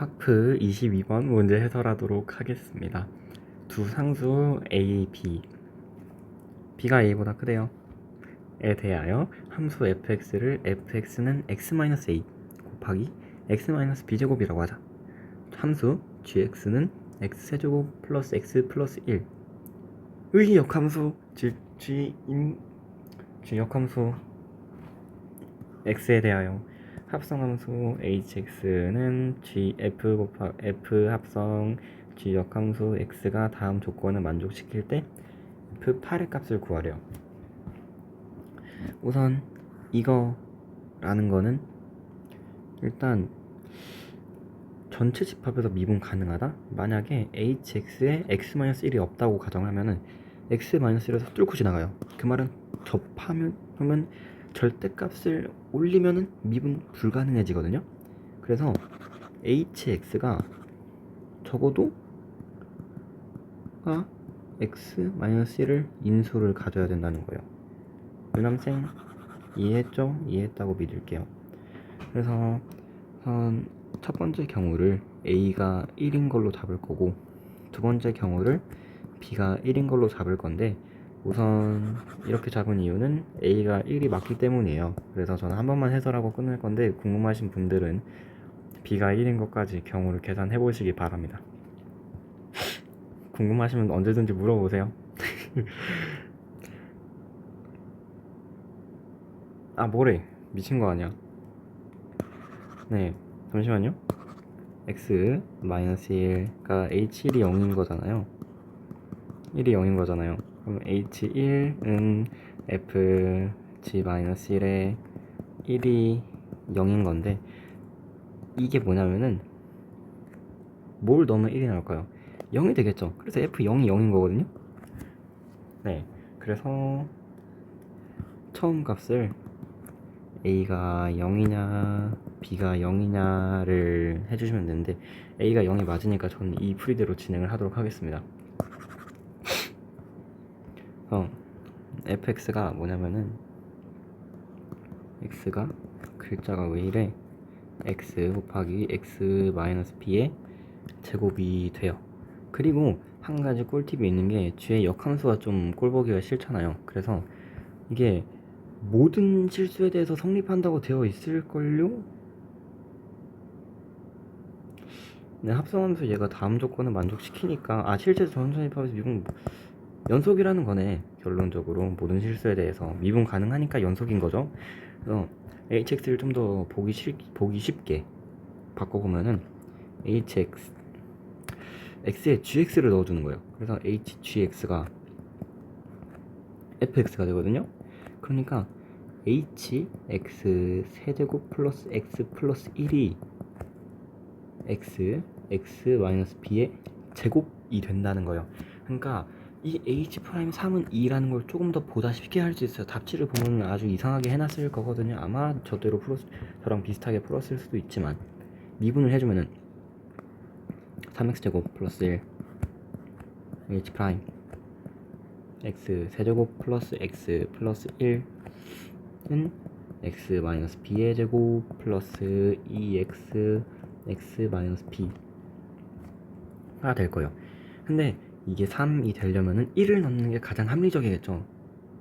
하프 22번 문제 해설하도록 하겠습니다. 두 상수 A, B B가 A보다 크대요. 에 대하여 함수 fx를 fx는 x-a 곱하기 x-b 제곱이라고 하자. 함수 gx는 x세제곱 플러스 x 플러스 1 의 역함수 즉 g 인 g 역함수 x에 대하여 합성함수 hx는 g f 곱하 f 합성 g 역함수 x가 다음 조건을 만족시킬 때 f8의 값을 구하래요. 우선 이거라는 거는 일단 전체 집합에서 미분 가능하다? 만약에 hx에 x-1이 없다고 가정하면은 x-1에서 뚫고 지나가요. 그 말은 접하면 그러면 절대값을 올리면은 미분 불가능해지거든요. 그래서 hx가 적어도 가 x-1을 인수를 가져야 된다는 거예요. 유남생 이해했죠? 이해했다고 믿을게요. 그래서 첫 번째 경우를 a가 1인 걸로 잡을 거고 두 번째 경우를 b가 1인 걸로 잡을 건데 우선 이렇게 잡은 이유는 a가 1이 맞기 때문이에요. 그래서 저는 한 번만 해설하고 끝낼 건데 궁금하신 분들은 b가 1인 것까지 경우를 계산해 보시기 바랍니다. 궁금하시면 언제든지 물어보세요. 아 뭐래 미친 거 아니야 네 잠시만요 x 마이너스 1가 h1이 0인 거잖아요 1이 0인 거잖아요 그럼 h1은 f g 마이너스 1에 1이 0인 건데 이게 뭐냐면은 뭘 넣으면 1이 나올까요? 0이 되겠죠. 그래서 f0이 0인 거거든요. 네. 그래서 처음 값을 a가 0이냐 b가 0이냐를 해주시면 되는데 a가 0이 맞으니까 저는 이 풀이대로 진행을 하도록 하겠습니다 어, fx가 뭐냐면은 x가 글자가 왜 이래? X 곱하기 x 마이너스 b의 제곱이 돼요. 그리고 한 가지 꿀팁이 있는 게 뒤에 역함수가 좀 꼴보기가 싫잖아요. 그래서 이게 모든 실수에 대해서 성립한다고 되어 있을걸요? 네, 합성함수 얘가 다음 조건을 만족시키니까. 아 실제로 전선입합에서 미분 연속이라는 거네 결론적으로. 모든 실수에 대해서. 미분 가능하니까 연속인 거죠. 그래서 hx를 좀 더 보기 쉽 보기 쉽게 바꿔 보면은 hx x에 gx를 넣어 주는 거예요. 그래서 hgx가 fx가 되거든요. 그러니까 h x 세제곱 플러스 x 플러스 1이 x x 마이너스 b의 제곱이 된다는 거예요. 그러니까 이 h 프라임 3은 2라는 걸 조금 더 보다 쉽게 할 수 있어요. 답지를 보면 아주 이상하게 해놨을 거거든요. 아마 저대로 풀었, 저랑 비슷하게 풀었을 수도 있지만 미분을 해주면은 3x 제곱 플러스 1 h 프라임 x 세제곱 플러스 x 플러스 1은 x 마이너스 b의 제곱 플러스 2x x 마이너스 b가 될 거예요. 근데 이게 3이 되려면은 1을 넣는 게 가장 합리적이겠죠.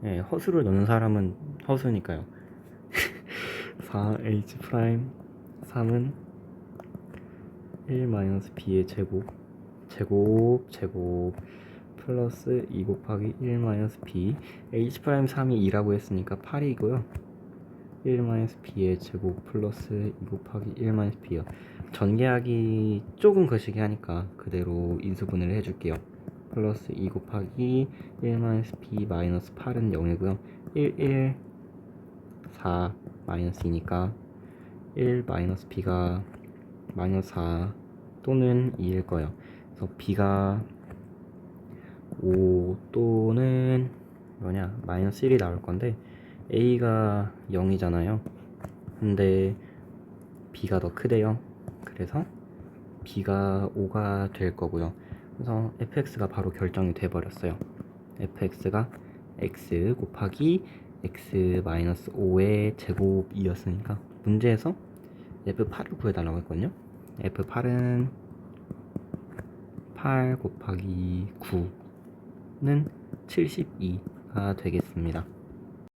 예, 허수를 넣는 사람은 허수니까요. 4h 프라임. 3은 1 마이너스 b의 제곱. 제곱 제곱. 플러스 2 곱하기 1 마이너스 b. H 프라임 3이 2라고 했으니까 8이고요. 1 마이너스 b의 제곱 플러스 2 곱하기 1 마이너스 b요. 전개하기 조금 거시기 하니까 그대로 인수분해를 해줄게요 플러스 2 곱하기 1 마이너스 b 마이너스 8은 0이고요. 1 1 4 마이너스 2니까 1 마이너스 b가 마이너스 4 또는 2일 거예요. 그래서 b가 5 또는 뭐냐 마이너스 1이 나올 건데 a가 0이잖아요. 근데 b가 더 크대요. 그래서 b가 5가 될 거고요 그래서 fx가 바로 결정이 돼 버렸어요 fx가 x 곱하기 x 마이너스 5의 제곱이었으니까 문제에서 f8을 구해달라고 했거든요 F8은 8 곱하기 9는 72가 되겠습니다.